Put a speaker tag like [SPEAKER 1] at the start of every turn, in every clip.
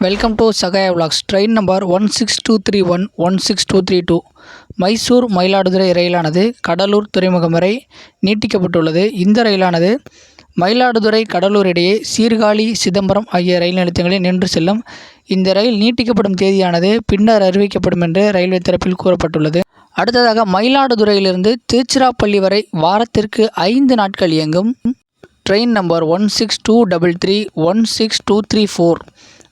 [SPEAKER 1] Welcome to Sagaya vlogs train number one six two three one one six two three two Mysore Mayiladuthurai ரயிலானது Cuddalore துறைமுகம் வரை நீட்டிக்கப்பட்டுள்ளது. இந்த ரயிலானது மயிலாடுதுறை கடலூர் இடையே சீர்காழி சிதம்பரம் ஆகிய ரயில் நிலையங்களில் நின்று செல்லும். இந்த ரயில் நீட்டிக்கப்படும் தேதியானது பின்னர் அறிவிக்கப்படும் என்று ரயில்வே தரப்பில் கூறப்பட்டுள்ளது. அடுத்ததாக மயிலாடுதுறையிலிருந்து திருச்சிராப்பள்ளி வரை வாரத்திற்கு ஐந்து நாட்கள் இயங்கும். Train number one six two double three one six two three four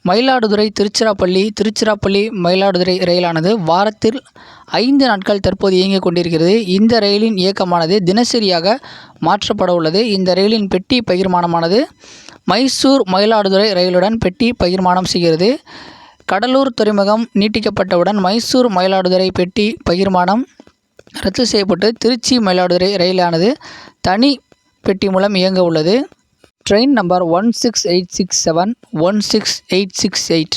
[SPEAKER 1] Mayiladuthurai Tiruchirappalli Tiruchirappalli Mayiladuthurai ரயிலானது வாரத்தில் ஐந்து நாட்கள் தற்போது இயங்கிக் கொண்டிருக்கிறது. இந்த ரயிலின் இயக்கமானது தினசரியாக மாற்றப்பட உள்ளது இந்த ரயிலின் பெட்டி பகிர்மானமானது மைசூர் மயிலாடுதுறை ரயிலுடன் பெட்டி பகிர்மானம் செய்கிறது. கடலூர் துறைமுகம் நீட்டிக்கப்பட்டவுடன் மைசூர் மயிலாடுதுறை பெட்டி பகிர்மானம் ரத்து செய்யப்பட்டு திருச்சி மயிலாடுதுறை ரயிலானது தனி பெட்டி மூலம் இயங்க உள்ளது. Train number one six eight six seven one six eight six eight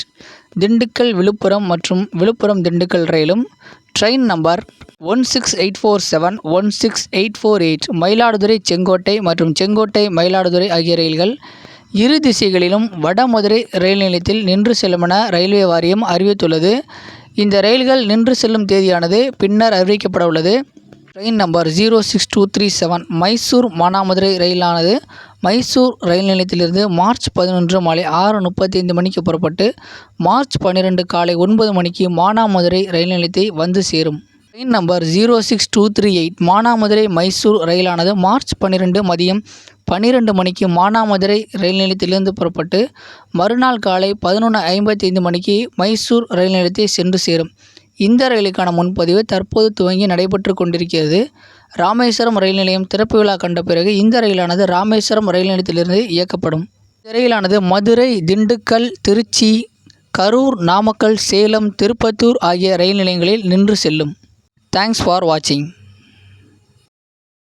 [SPEAKER 1] Dindigul Villupuram மற்றும் விழுப்புரம் திண்டுக்கல் ரயிலும் train number one six eight four seven one six eight four eight Mayiladuthurai Sengottai மற்றும் செங்கோட்டை மயிலாடுதுறை ஆகிய ரயில்கள் இரு திசைகளிலும் வடமதுரை ரயில் நிலையத்தில் நின்று செல்லும் என ரயில்வே வாரியம் அறிவித்துள்ளது. இந்த ரயில்கள் நின்று செல்லும் தேதியானது பின்னர் அறிவிக்கப்பட உள்ளது. Train number zero six two three seven Mysore Manamadurai ரயிலானது Mysore ரயில் நிலையத்திலிருந்து மார்ச் பதினொன்று மாலை ஆறு முப்பத்தைந்து மணிக்கு புறப்பட்டு மார்ச் பன்னிரெண்டு காலை ஒன்பது மணிக்கு மானாமதுரை ரயில் நிலையத்தை வந்து சேரும். Train number zero six two three eight Manamadurai Mysore ரயிலானது March பன்னிரெண்டு மதியம் பன்னிரெண்டு மணிக்கு மானாமதுரை ரயில் நிலையத்திலிருந்து புறப்பட்டு மறுநாள் காலை பதினொன்று ஐம்பத்தைந்து மணிக்கு மைசூர் ரயில் நிலையத்தை சென்று சேரும். இந்த ரயிலுக்கான முன்பதிவு தற்போது துவங்கி நடைபெற்று கொண்டிருக்கிறது. ராமேஸ்வரம் ரயில் நிலையம் திறப்பு விழா கண்ட பிறகு இந்த ரயிலானது ராமேஸ்வரம் ரயில் நிலையத்திலிருந்து இயக்கப்படும். இந்த ரயிலானது மதுரை திண்டுக்கல் திருச்சி கரூர் நாமக்கல் சேலம் திருப்பத்தூர் ஆகிய ரயில் நிலையங்களில் நின்று செல்லும். தேங்க்ஸ் ஃபார் வாட்சிங்